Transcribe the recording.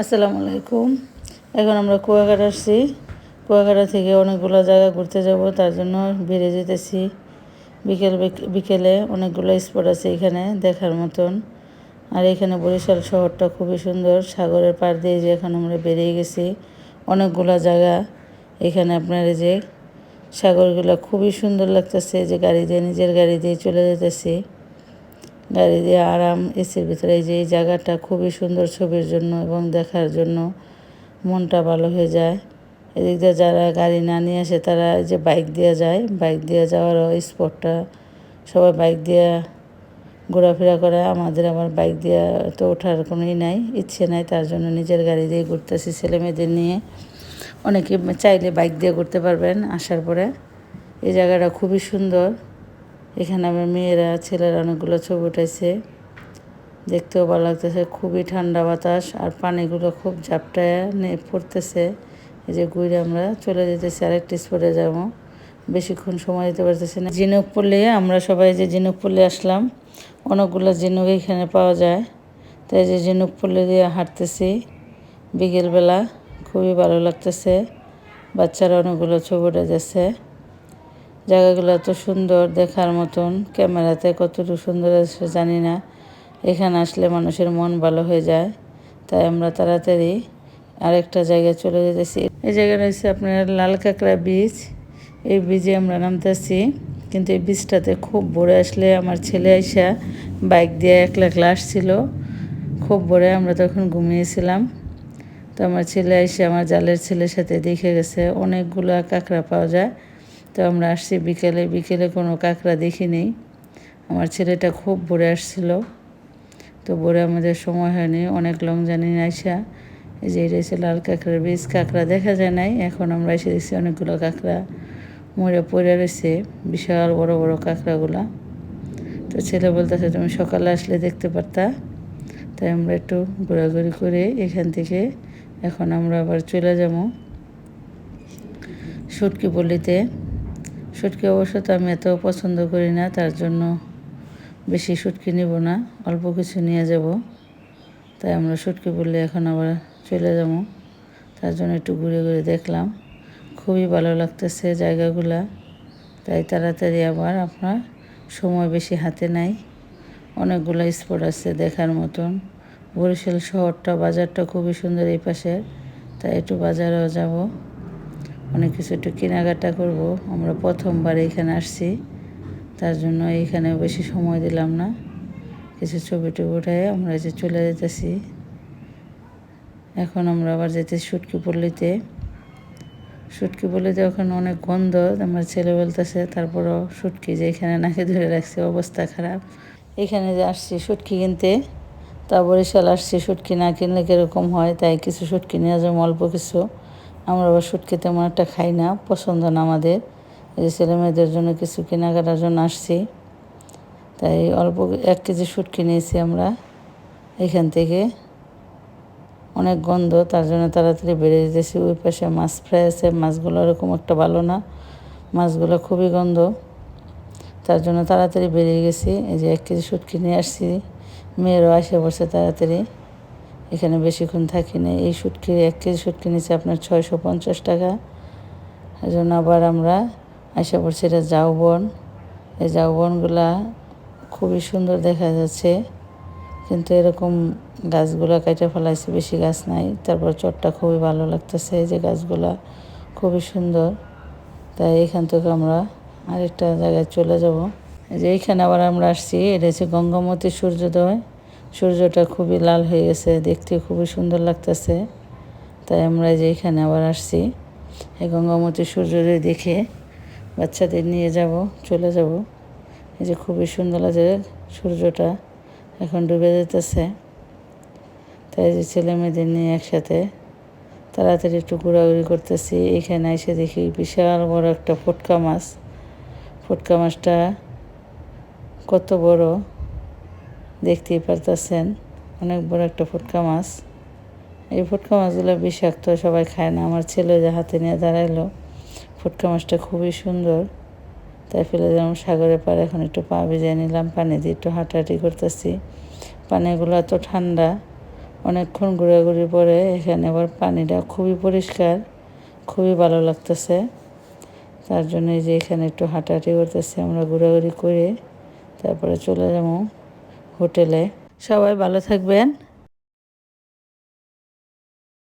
আসসালামু আলাইকুম। এখন আমরা কুয়াকাটা আসছি। কুয়াকাটা থেকে অনেকগুলো জায়গা ঘুরতে যাব, তার জন্য বেড়ে যেতেছি। বিকেল বিকেলে অনেকগুলো স্পট আছে এখানে দেখার মতন। আর এখানে বরিশাল শহরটা খুবই সুন্দর। সাগরের পাড় দিয়ে যে এখন আমরা বেরিয়ে গেছি, অনেকগুলো জায়গা। এখানে আপনার এই যে সাগরগুলো খুবই সুন্দর লাগতেছে, যে গাড়ি দিয়ে, নিজের গাড়ি দিয়ে চলে যেতেছি। গাড়ি দিয়ে আরাম এসির ভিতরে এই যে এই জায়গাটা খুবই সুন্দর ছবির জন্য এবং দেখার জন্য মনটা ভালো হয়ে যায়। এদিক দিয়ে যারা গাড়ি না নিয়ে আসে তারা এই যে বাইক দিয়ে যায়। বাইক দিয়ে যাওয়ার স্পটটা সবাই বাইক দিয়ে ঘোরাফেরা করে। আমাদের আবার বাইক দিয়ে তো ওঠার কোনোই নাই, ইচ্ছে নাই, তার জন্য নিজের গাড়ি দিয়ে ঘুরতেছি। ছেলে মেয়েদের নিয়ে অনেকে চাইলে বাইক দিয়ে ঘুরতে পারবেন আসার পরে। এই জায়গাটা খুবই সুন্দর। এখানে আমার মেয়েরা, ছেলেরা অনেকগুলো ছবি উঠাইছে। দেখতেও ভালো লাগতেছে, খুবই ঠান্ডা বাতাস আর পানিগুলো খুব ঝাপটায় পড়তেছে। এই যে ঘুরে আমরা চলে যেতেছি আরেকটি স্পটে যাব। বেশিক্ষণ সময় দিতে পারতেছি না। ঝিনুক পল্লি আমরা সবাই যে ঝিনুক পল্লি আসলাম, অনেকগুলো ঝিনুক এখানে পাওয়া যায়। তাই যে ঝিনুক পল্লি দিয়ে হাঁটতেছি বিকেলবেলা, খুবই ভালো লাগতেছে। বাচ্চারা অনেকগুলো ছবি উঠে যাচ্ছে জায়গাগুলো এত সুন্দর দেখার মতন, ক্যামেরাতে কতটুকু সুন্দর আছে জানি না। এখানে আসলে মানুষের মন ভালো হয়ে যায়, তাই আমরা তাড়াতাড়ি আরেকটা জায়গায় চলে যেতেছি। এই জায়গাটা হচ্ছে আপনার লাল কাঁকড়া বীজ এই বীজে আমরা নামতেছি, কিন্তু এই বীজটাতে খুব ভোরে আসলে আমার ছেলে আইসা বাইক দিয়ে একলা একলা আসছিল খুব ভোরে আমরা তখন ঘুমিয়েছিলাম। তো আমার ছেলে এসে আমার জালের ছেলের সাথে দেখে গেছে, অনেকগুলো কাঁকড়া পাওয়া যায়। তো আমরা আসছি বিকেলে বিকেলে কোনো কাঁকড়া দেখিনি আমার ছেলেটা খুব ভোরে আসছিল। তো ভোরে আমাদের সময় হয়নি, অনেক লং জার্নি আইসা। এই যে এটা লাল কাঁকড়ার বীজ, কাঁকড়া দেখা যায় নাই। এখন আমরা এসে দেখছি অনেকগুলো কাঁকড়া মরে পড়ে রয়েছে, বিশাল বড় বড় কাঁকড়াগুলা। তো ছেলে বলতেছে, তুমি সকালে আসলে দেখতে পারতা? তাই আমরা একটু ঘোরাঘুরি করে এখান থেকে এখন আমরা আবার চলে যাব। সুটকি পল্লিতে। সুটকি অবশ্য তো আমি এত পছন্দ করি না, তার জন্য বেশি সুটকি নিব না, অল্প কিছু নিয়ে যাব। তাই আমরা সুটকি বললে এখন আবার চলে যাব। তার জন্য একটু ঘুরে ঘুরে দেখলাম। খুবই ভালো লাগতেছে জায়গাগুলা। তাই তাড়াতাড়ি আবার আপনার সময় বেশি হাতে নাই। অনেকগুলো স্পট আছে দেখার মতন। বরিশাল শহরটা, বাজারটা খুবই সুন্দর এই পাশে। তাই একটু বাজারেও যাব। অনেক কিছু একটু কেনাকাটা করব। আমরা প্রথমবার এখানে আসছি। তার জন্য এইখানে বেশি সময় দিলাম না। কিছু ছবি টবি উঠায় আমরা যে চলে যেতেছি। এখন আমরা আবার যেতে সুটকি পল্লিতে সুটকি পল্লিতে ওখানে অনেক গন্ধ, আমার ছেলে বলতেছে, তারপরও সুটকি যে এখানে নাকি ধরে রাখছে, অবস্থা খারাপ। এখানে যে আসছি সুটকি কিনতে, তা বরিশাল আসছি, সুটকি না কিনলে কীরকম হয়? তাই কিছু সুটকি নিয়ে যাব, অল্প কিছু। আমরা আবার সুটকি তেমন একটা খাই না, পছন্দ না আমাদের। এই যে ছেলে মেয়েদের জন্য কিছু কেনাকাটার জন্য আসছি। তাই অল্প এক কেজি শুটকি নিয়েছি আমরা এখান থেকে। অনেক গন্ধ, তার জন্য তাড়াতাড়ি বেড়ে যেতেছি। ওই পাশে মাছ ফ্রাই আছে, মাছগুলো ওরকম একটা ভালো না। মাছগুলো খুবই গন্ধ। তার জন্য তাড়াতাড়ি বেরিয়ে গেছি। এই যে এক কেজি শুটকি নিয়ে আসছি। মেয়েরও আসে বসে তাড়াতাড়ি। এখানে বেশিক্ষণ থাকি না এই শুটকি এক কেজি শুটকি নিচ্ছে আপনার ছয়শো পঞ্চাশ টাকা। এই জন্য আবার আমরা আসে করছি এটা জাউবন। এই জাউবনগুলা খুবই সুন্দর দেখা যাচ্ছে, কিন্তু এরকম গাছগুলো কেটে ফেলাইছে, বেশি গাছ নাই। তারপর চটটা খুবই ভালো লাগতেছে, এই যে গাছগুলা খুবই সুন্দর। তাই এখান থেকে আমরা আরেকটা জায়গায় চলে যাব। যে এইখানে আবার আমরা আসছি, এটা হচ্ছে গঙ্গামতী সূর্যোদয়। সূর্যটা খুবই লাল হয়ে গেছে, দেখতে খুবই সুন্দর লাগতেছে। তাই আমরা যে এখানে আবার আসছি। এই গঙ্গামতী সূর্যোদয় দেখে বাচ্চাদের নিয়ে যাব, চলে যাব। এই যে খুবই সুন্দর লাগছে সূর্যটা এখন ডুবে যেতেছে। তাই যে ছেলে মেয়েদের নিয়ে একসাথে তাড়াতাড়ি একটু ঘোরাঘুরি করতেছি। এখানে এসে দেখি বিশাল বড় একটা ফুটকা মাছ। ফুটকা মাছটা কত বড়। দেখতেই পারতেছেন। অনেক বড় একটা ফুটকা মাছ। এই ফুটকা মাছগুলো বিষাক্ত, সবাই খায় না। আমার ছেলে যে হাতে নিয়ে দাঁড়াইলো, ফুটকা মাছটা খুবই সুন্দর। তাই ফেলে যেমন সাগরের পাড়ে, এখন একটু পা ভিজিয়ে নিলাম, পানি দিয়ে একটু হাঁটাহাঁটি করতেছি। পানিগুলো এত ঠান্ডা, অনেকক্ষণ ঘোরাঘুরি পরে এখানে আবার পানিটা খুবই পরিষ্কার, খুবই ভালো লাগতেছে। তার জন্য যে এখানে একটু হাঁটাহাঁটি করতেছি, আমরা ঘোরাঘুরি করে তারপরে চলে যাব। হোটেলে। সবাই ভালো থাকবেন।